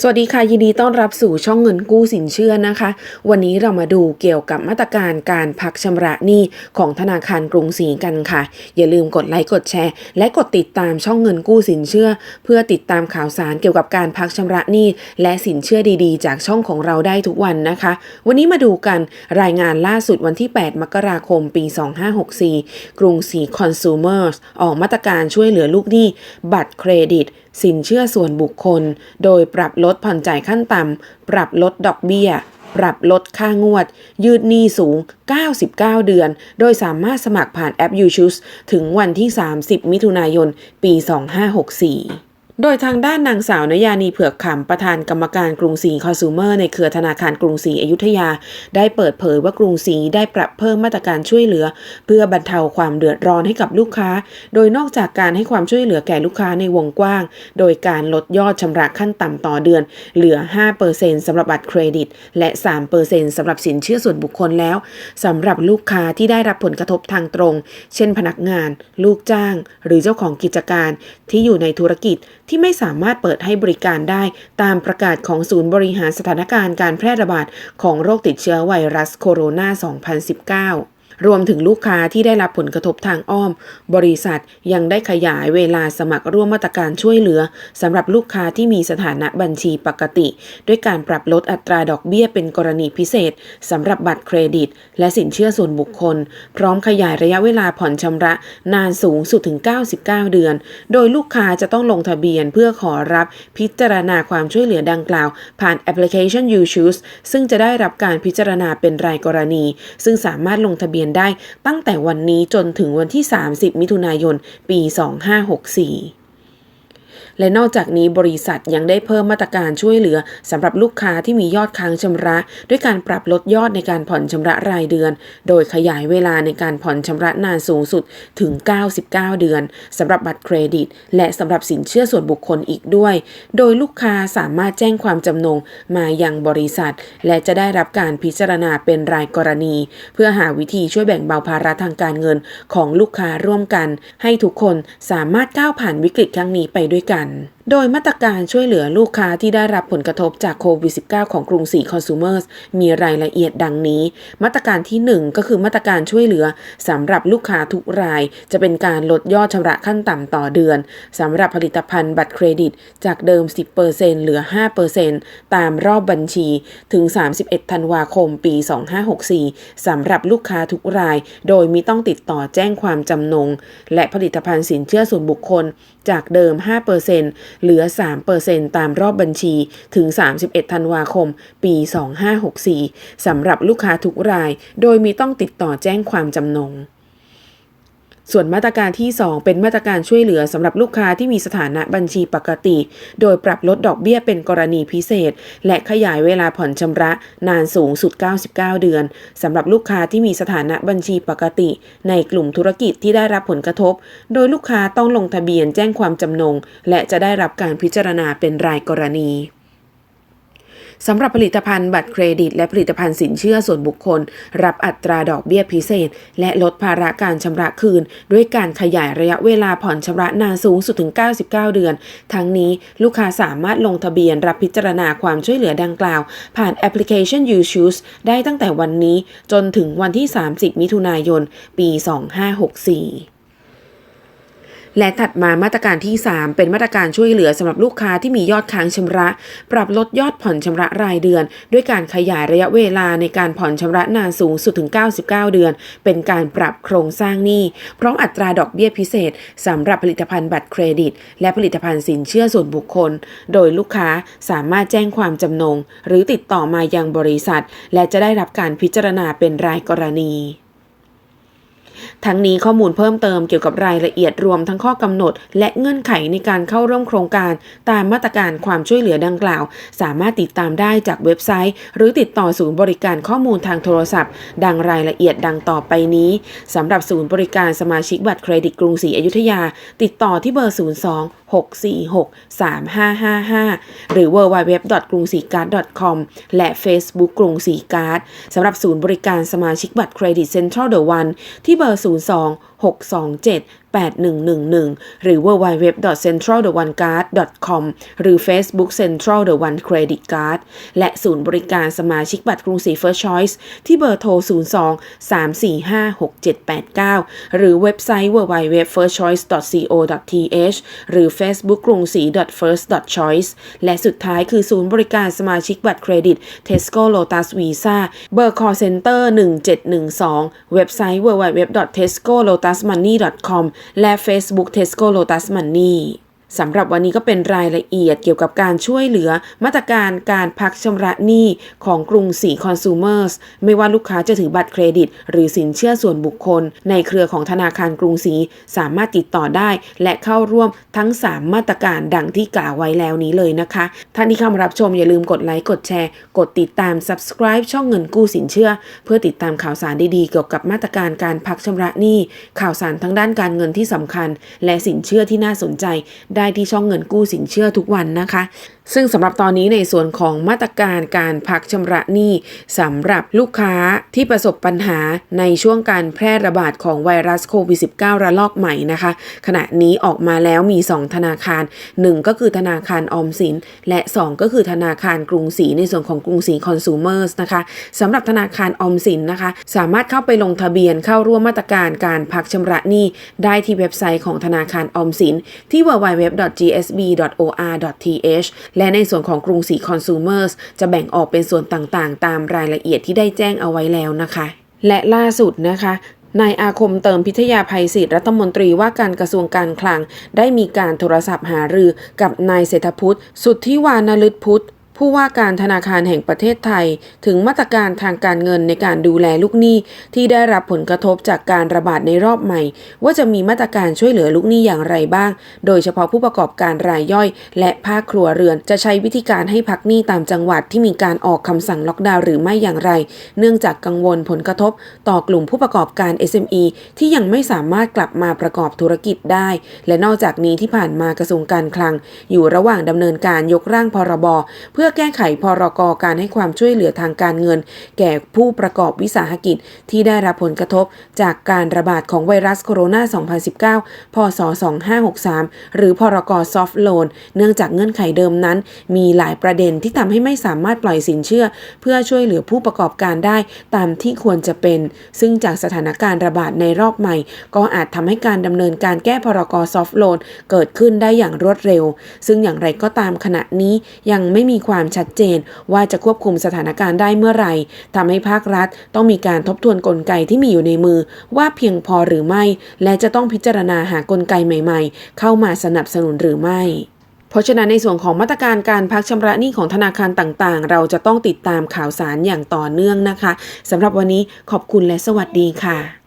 สวัสดีค่ะ ยินดีต้อนรับสู่ช่องเงินกู้สินเชื่อนะคะ วันนี้เรามาดูเกี่ยวกับมาตรการการพักชำระหนี้ของธนาคารกรุงศรีกันค่ะ อย่าลืมกดไลค์กดแชร์ และกดติดตามช่องเงินกู้สินเชื่อ เพื่อติดตามข่าวสารเกี่ยวกับการพักชำระหนี้และสินเชื่อดีๆ จากช่องของเราได้ทุกวันนะคะ วันนี้มาดูกันรายงานล่าสุดวันที่ 8 มกราคม ปี 2564 กรุงศรีคอน sumer ออกมาตรการช่วยเหลือลูกหนี้บัตรเครดิต สินเชื่อส่วนบุคคล โดยปรับลดผ่อนจ่ายขั้นต่ำ ปรับลดดอกเบี้ย ปรับลดค่างวด ยืดหนี้สูง 99 เดือน โดยสามารถสมัครผ่านแอป YouChoose ถึงวันที่ 30 มิถุนายน ปี 2564 โดยทางด้านนางสาวนยานีเผือกขำประธานกรรมการกรุงศรีคอน sumer ในเครือธนาคารกรุงศรีอยุธยา ได้เปิดเผยว่ากรุงศรีได้ปรับเพิ่มมาตรการช่วยเหลือ เพื่อบรรเทาความเดือดร้อนให้กับลูกค้า โดยนอกจากการให้ความช่วยเหลือแก่ลูกค้าในวงกว้าง โดยการลดยอดชำระขั้นต่ำต่อเดือน เหลือ 5%สำหรับบัตรเครดิต และ 3%สำหรับสินเชื่อส่วนบุคคลแล้วสำหรับลูกค้าที่ได้รับผลกระทบทางตรง เช่น พนักงาน ลูกจ้าง หรือเจ้าของกิจการที่อยู่ในธุรกิจที่ไม่สามารถเปิดให้บริการได้ตามประกาศของศูนย์บริหารสถานการณ์การแพร่ระบาดของโรคติดเชื้อไวรัสโคโรนา 2019 รวมถึงลูกค้าที่ได้รับผลกระทบทางอ้อม บริษัทยังได้ขยายเวลาสมัครร่วมมาตรการช่วยเหลือสำหรับลูกค้าที่มีสถานะบัญชีปกติ ด้วยการปรับลดอัตราดอกเบี้ยเป็นกรณีพิเศษสำหรับบัตรเครดิต และสินเชื่อส่วนบุคคล พร้อมขยายระยะเวลาผ่อนชำระนานสูงสุดถึง 99 เดือน โดยลูกค้าจะต้องลงทะเบียนเพื่อขอรับพิจารณาความช่วยเหลือดังกล่าว ผ่านแอปพลิเคชัน Uchoose ซึ่งจะได้รับการพิจารณาเป็นรายกรณี ซึ่งสามารถลงทะเบียนได้ตั้งแต่วันนี้จนถึงวันที่ 30 มิถุนายน ปี 2564 และนอกจากนี้บริษัทยังได้เพิ่มมาตรการช่วยเหลือสำหรับลูกค้าที่มียอดค้างชำระ ด้วยการปรับลดยอดในการผ่อนชำระรายเดือน โดยขยายเวลาในการผ่อนชำระนานสูงสุดถึง 99 เดือนสำหรับบัตรเครดิต และสำหรับสินเชื่อส่วนบุคคลอีกด้วย โดยลูกค้าสามารถแจ้งความจำนงมายังบริษัท และจะได้รับการพิจารณาเป็นรายกรณี เพื่อหาวิธีช่วยแบ่งเบาภาระทางการเงินของลูกค้าร่วมกัน ให้ทุกคนสามารถก้าวผ่านวิกฤตครั้งนี้ไปด้วยกันกัน โดยมาตรการช่วยเหลือลูกค้าที่ได้รับผลกระทบจากโควิด -19 ของกรุงศรีคอน sumer มีรายละเอียดดังนี้ มาตรการที่ 1 ก็คือมาตรการช่วยเหลือสำหรับลูกค้าทุกราย จะเป็นการลดยอดชำระขั้นต่ำต่อเดือนสำหรับผลิตภัณฑ์บัตรเครดิต จากเดิม 10%เหลือ 5%ตามรอบบัญชีถึง 31 ธันวาคม ปี 2564สำหรับลูกค้าทุกราย โดยมิต้องติดต่อแจ้งความจำนง และผลิตภัณฑ์สินเชื่อส่วนบุคคล จากเดิม 5%เหลือ 3%ตามรอบบัญชีถึง 31 ธันวาคม ปี 2564 สำหรับลูกค้าทุกราย โดยมีต้องติดต่อแจ้งความจำนง ส่วนมาตรการที่ 2 เป็นมาตรการช่วยเหลือสำหรับลูกค้าที่มีสถานะบัญชีปกติ โดยปรับลดดอกเบี้ยเป็นกรณีพิเศษ และขยายเวลาผ่อนชำระนานสูงสุด 99 เดือนสำหรับลูกค้าที่มีสถานะบัญชีปกติ ในกลุ่มธุรกิจที่ได้รับผลกระทบ โดยลูกค้าต้องลงทะเบียนแจ้งความจำนง และจะได้รับการพิจารณาเป็นรายกรณี สำหรับผลิตภัณฑ์บัตรเครดิต และผลิตภัณฑ์สินเชื่อส่วนบุคคล รับอัตราดอกเบี้ยพิเศษ และลดภาระการชำระคืน ด้วยการขยายระยะเวลาผ่อนชำระนานสูงสุดถึง 99 เดือน ทั้งนี้ลูกค้าสามารถลงทะเบียนรับพิจารณาความช่วยเหลือดังกล่าว ผ่านแอปพลิเคชัน YouChoose ได้ตั้งแต่วันนี้จนถึงวันที่ 30 มิถุนายน ปี 2564 และถัดมามาตรการที่ 3 เป็นมาตรการช่วยเหลือสำหรับลูกค้าที่มียอดค้างชำระ ปรับลดยอดผ่อนชำระรายเดือน ด้วยการขยายระยะเวลาในการผ่อนชำระนานสูงสุดถึง 99 เดือน เป็นการปรับโครงสร้างหนี้พร้อมอัตราดอกเบี้ยพิเศษสำหรับผลิตภัณฑ์บัตรเครดิต และผลิตภัณฑ์สินเชื่อส่วนบุคคล โดยลูกค้าสามารถแจ้งความจำนง หรือติดต่อมายังบริษัท และจะได้รับการพิจารณาเป็นรายกรณี ทั้งนี้ข้อมูลเพิ่มเติมเกี่ยวกับรายละเอียดรวมทั้งข้อกำหนด และเงื่อนไขในการเข้าร่วมโครงการ ตามมาตรการความช่วยเหลือดังกล่าว สามารถติดตามได้จากเว็บไซต์ หรือติดต่อศูนย์บริการข้อมูลทางโทรศัพท์ ดังรายละเอียดดังต่อไปนี้สำหรับศูนย์บริการสมาชิกบัตรเครดิตกรุงศรีอยุธยา ติดต่อที่เบอร์ 02 646 3555 หรือ www กรุงศรีการ์ด .com และ Facebook กรุงศรีการ์ดสำหรับศูนย์บริการสมาชิกบัตรเครดิตเซ็นทรัลเดอะวันที่เบอร์02 627 8111 หรือ www.centraltheoneguard.com หรือ Facebook Central The One Credit Card และศูนย์บริการสมาชิกบัตรกรุงศรี First Choice ที่เบอร์โทร 02 345 6789 หรือเว็บไซต์ www.firstchoice.co.th หรือ Facebook กรุงศรี first choice และสุดท้ายคือศูนย์บริการสมาชิกบัตรเครดิต Tesco Lotus Visa เบอร์ call center 1712 เว็บไซต์ www.tescolotusmoney.com และ Facebook Tesco Lotus Money สำหรับวันนี้ก็เป็นรายละเอียดเกี่ยวกับการช่วยเหลือมาตรการการพักชำระหนี้ของกรุงศรี Consumers ไม่ว่าลูกค้าจะถือบัตรเครดิต หรือสินเชื่อส่วนบุคคล ในเครือของธนาคารกรุงศรีสามารถติดต่อได้ และเข้าร่วมทั้ง 3 มาตรการดังที่กล่าวไว้แล้วนี้เลยนะคะ ท่านที่เข้ามารับชมอย่าลืมกดไลค์กดแชร์ กดติดตาม subscribe ช่องเงินกู้สินเชื่อ เพื่อติดตามข่าวสารดีๆเกี่ยวกับมาตรการการพักชำระหนี้ข่าวสารทั้งด้านการเงินที่สำคัญ และสินเชื่อที่น่าสนใจได้ที่ช่องเงินกู้สินเชื่อทุกวันนะคะ ซึ่งสำหรับตอนนี้ในส่วนของมาตรการการพักชำระหนี้สำหรับลูกค้าที่ประสบปัญหาในช่วงการแพร่ระบาดของไวรัสโควิด -19 ระลอกใหม่นะคะ ขณะนี้ออกมาแล้วมี 2 ธนาคาร 1 ก็คือธนาคารออมสิน และ 2 ก็คือธนาคารกรุงศรีในส่วนของกรุงศรีคอน sumer นะคะสำหรับธนาคารออมสินนะคะ สามารถเข้าไปลงทะเบียนเข้าร่วมมาตรการการพักชำระหนี้ได้ที่เว็บไซต์ของธนาคารออมสินที่ www.gsb.or.th และในส่วนของกรุงศรีคอน sumers จะแบ่งออกเป็นส่วนต่างๆ ตามรายละเอียดที่ได้แจ้งเอาไว้แล้วนะคะ และล่าสุดนะคะนายอาคมเติมพิทยาภัยศิษย์รัฐมนตรีว่าการกระทรวงการคลัง ได้มีการโทรศัพท์หารือกับนายเศรษฐพุทธสุทธิวานลึตพุทธ ผู้ว่าการธนาคารแห่งประเทศไทย ถึงมาตรการทางการเงินในการดูแลลูกหนี้ที่ได้รับผลกระทบจากการระบาดในรอบใหม่ ว่าจะมีมาตรการช่วยเหลือลูกหนี้อย่างไรบ้าง โดยเฉพาะผู้ประกอบการรายย่อย และภาคครัวเรือนจะใช้วิธีการให้พักหนี้ตามจังหวัดที่มีการออกคำสั่งล็อกดาวน์หรือไม่อย่างไร เนื่องจากกังวลผลกระทบ ต่อกลุ่มผู้ประกอบการ SME ที่ยังไม่สามารถกลับมาประกอบธุรกิจได้ และนอกจากนี้ที่ผ่านมากระทรวงการคลัง อยู่ระหว่างดำเนินการยกร่างพรบเพื่อื่อแก้ไขพรกการให้ความช่วยเหลือทางการเงิน แก่ผู้ประกอบวิสาหกิจที่ได้รับผลกระทบจากการระบาดของไวรัสโคโรนา 2019 พศ 2563 หรือพรกซอฟท์โลน เนื่องจากเงื่อนไขเดิมนั้น มีหลายประเด็นที่ทำให้ไม่สามารถปล่อยสินเชื่อ เพื่อช่วยเหลือผู้ประกอบการได้ตามที่ควรจะเป็น ซึ่งจากสถานการณ์ระบาดในรอบใหม่ ก็อาจทำให้การดำเนินการแก้พรกซอฟท์โลนเกิดขึ้นได้อย่างรวดเร็ว ซึ่งอย่างไรก็ตามขณะนี้ยังไม่มีความชัดเจน ว่าจะควบคุมสถานการณ์ได้เมื่อไหร่ทำให้ภาครัฐต้องมีการทบทวนกลไกที่มีอยู่ในมือ ว่าเพียงพอหรือไม่ และจะต้องพิจารณาหากลไกใหม่ ๆ เข้ามาสนับสนุนหรือไม่เพราะฉะนั้นในส่วนของมาตรการการพักชำระหนี้ของธนาคารต่างๆ เราจะต้องติดตามข่าวสารอย่างต่อเนื่องนะคะสำหรับวันนี้ขอบคุณและสวัสดีค่ะ